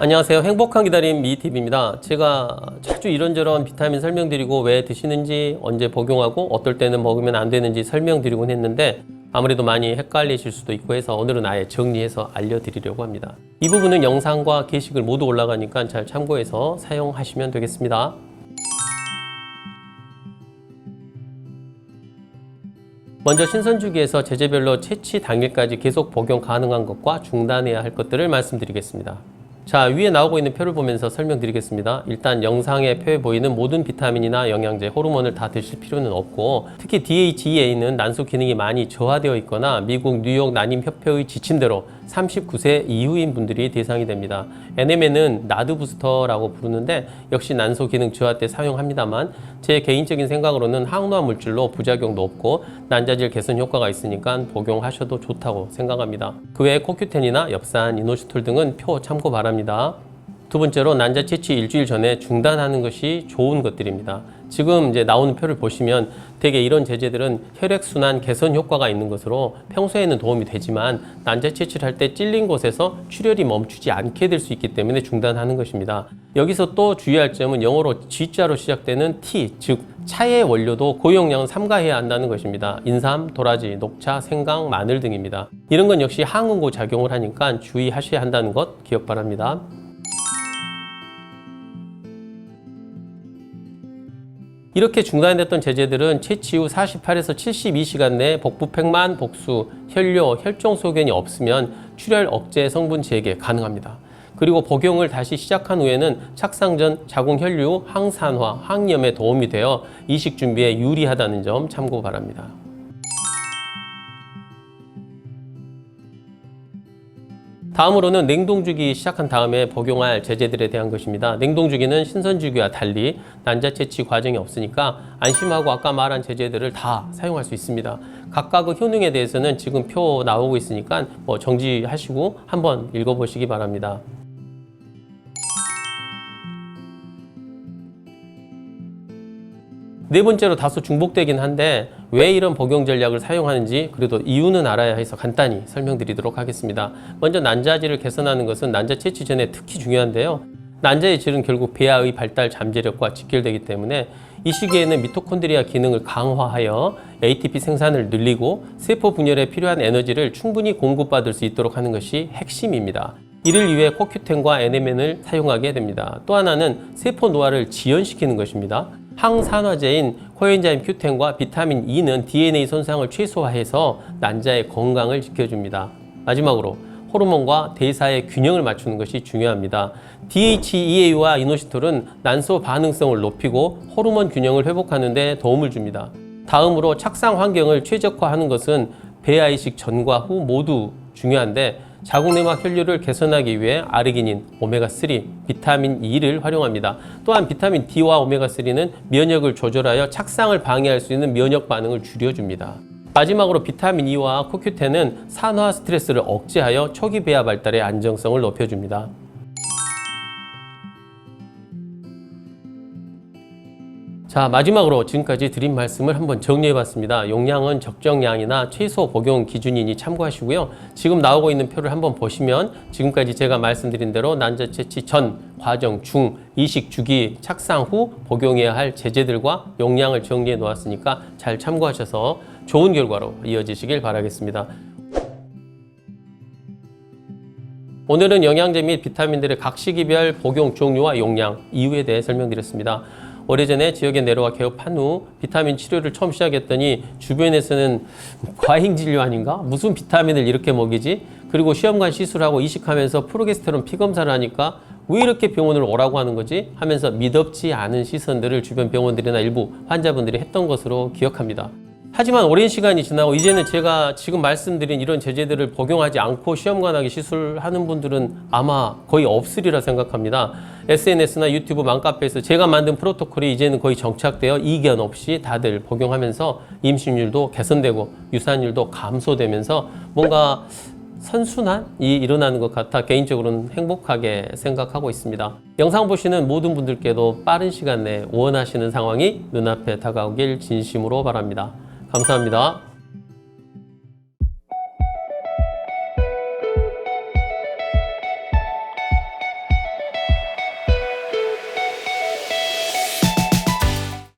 안녕하세요. 행복한 기다림 미티비입니다. 제가 자주 이런저런 비타민 설명드리고 왜 드시는지, 언제 복용하고, 어떨 때는 먹으면 안 되는지 설명드리곤 했는데, 아무래도 많이 헷갈리실 수도 있고 해서 오늘은 아예 정리해서 알려드리려고 합니다. 이 부분은 영상과 게시글 모두 올라가니까 잘 참고해서 사용하시면 되겠습니다. 먼저 신선주기에서 제재별로 채취 당일까지 계속 복용 가능한 것과 중단해야 할 것들을 말씀드리겠습니다. 자, 위에 나오고 있는 표를 보면서 설명드리겠습니다. 일단 영상에 표에 보이는 모든 비타민이나 영양제, 호르몬을 다 드실 필요는 없고 특히 DHEA는 난소 기능이 많이 저하되어 있거나 미국 뉴욕 난임 협회의 지침대로 39세 이후인 분들이 대상이 됩니다. NMN은 나드 부스터라고 부르는데 역시 난소 기능 저하 때 사용합니다만 제 개인적인 생각으로는 항노화 물질로 부작용도 없고 난자질 개선 효과가 있으니까 복용하셔도 좋다고 생각합니다. 그 외에 코큐텐이나 엽산, 이노시톨 등은 표 참고 바랍니다. 두 번째로 난자 채취 일주일 전에 중단하는 것이 좋은 것들입니다. 지금 이제 나오는 표를 보시면 대개 이런 제재들은 혈액순환 개선 효과가 있는 것으로 평소에는 도움이 되지만 난자 채취를 할 때 찔린 곳에서 출혈이 멈추지 않게 될 수 있기 때문에 중단하는 것입니다. 여기서 또 주의할 점은 영어로 G자로 시작되는 T, 즉 차의 원료도 고용량은 삼가해야 한다는 것입니다. 인삼, 도라지, 녹차, 생강, 마늘 등입니다. 이런 건 역시 항응고 작용을 하니까 주의하셔야 한다는 것 기억 바랍니다. 이렇게 중단됐던 제재들은 채취 후 48에서 72시간 내에 복부팩만 복수, 혈뇨, 혈종 소견이 없으면 출혈 억제 성분 재개 가능합니다. 그리고 복용을 다시 시작한 후에는 착상 전 자궁 혈류 항산화, 항염에 도움이 되어 이식 준비에 유리하다는 점 참고 바랍니다. 다음으로는 냉동주기 시작한 다음에 복용할 제재들에 대한 것입니다. 냉동주기는 신선주기와 달리 난자 채취 과정이 없으니까 안심하고 아까 말한 제재들을 다 사용할 수 있습니다. 각각의 효능에 대해서는 지금 표 나오고 있으니까 뭐 정지하시고 한번 읽어보시기 바랍니다. 네 번째로 다소 중복되긴 한데 왜 이런 복용 전략을 사용하는지 그래도 이유는 알아야 해서 간단히 설명드리도록 하겠습니다. 먼저 난자질을 개선하는 것은 난자 채취 전에 특히 중요한데요. 난자의 질은 결국 배아의 발달 잠재력과 직결되기 때문에 이 시기에는 미토콘드리아 기능을 강화하여 ATP 생산을 늘리고 세포 분열에 필요한 에너지를 충분히 공급받을 수 있도록 하는 것이 핵심입니다. 이를 위해 코큐텐과 NMN을 사용하게 됩니다. 또 하나는 세포 노화를 지연시키는 것입니다. 항산화제인 코엔자임 큐텐과 비타민 E는 DNA 손상을 최소화해서 난자의 건강을 지켜줍니다. 마지막으로 호르몬과 대사의 균형을 맞추는 것이 중요합니다. DHEA와 이노시톨은 난소 반응성을 높이고 호르몬 균형을 회복하는 데 도움을 줍니다. 다음으로 착상 환경을 최적화하는 것은 배아 이식 전과 후 모두 중요한데 자궁 내막 혈류를 개선하기 위해 아르기닌, 오메가3, 비타민 E를 활용합니다. 또한 비타민 D와 오메가3는 면역을 조절하여 착상을 방해할 수 있는 면역 반응을 줄여줍니다. 마지막으로 비타민 E와 코큐텐은 산화 스트레스를 억제하여 초기 배아 발달의 안정성을 높여줍니다. 자 마지막으로 지금까지 드린 말씀을 한번 정리해 봤습니다. 용량은 적정량이나 최소 복용 기준이니 참고하시고요. 지금 나오고 있는 표를 한번 보시면 지금까지 제가 말씀드린 대로 난자 채취 전, 과정, 중, 이식 주기, 착상 후 복용해야 할 제재들과 용량을 정리해 놓았으니까 잘 참고하셔서 좋은 결과로 이어지시길 바라겠습니다. 오늘은 영양제 및 비타민들의 각 시기별 복용 종류와 용량, 이유에 대해 설명드렸습니다. 오래전에 지역에 내려와 개업한 후 비타민 치료를 처음 시작했더니 주변에서는 과잉 진료 아닌가? 무슨 비타민을 이렇게 먹이지? 그리고 시험관 시술하고 이식하면서 프로게스테론 피검사를 하니까 왜 이렇게 병원을 오라고 하는 거지? 하면서 믿업지 않은 시선들을 주변 병원들이나 일부 환자분들이 했던 것으로 기억합니다. 하지만 오랜 시간이 지나고 이제는 제가 지금 말씀드린 이런 제재들을 복용하지 않고 시험관하게 시술하는 분들은 아마 거의 없으리라 생각합니다. SNS나 유튜브 맘카페에서 제가 만든 프로토콜이 이제는 거의 정착되어 이견 없이 다들 복용하면서 임신율도 개선되고 유산율도 감소되면서 뭔가 선순환이 일어나는 것 같아 개인적으로는 행복하게 생각하고 있습니다. 영상 보시는 모든 분들께도 빠른 시간 내에 원하시는 상황이 눈앞에 다가오길 진심으로 바랍니다. 감사합니다.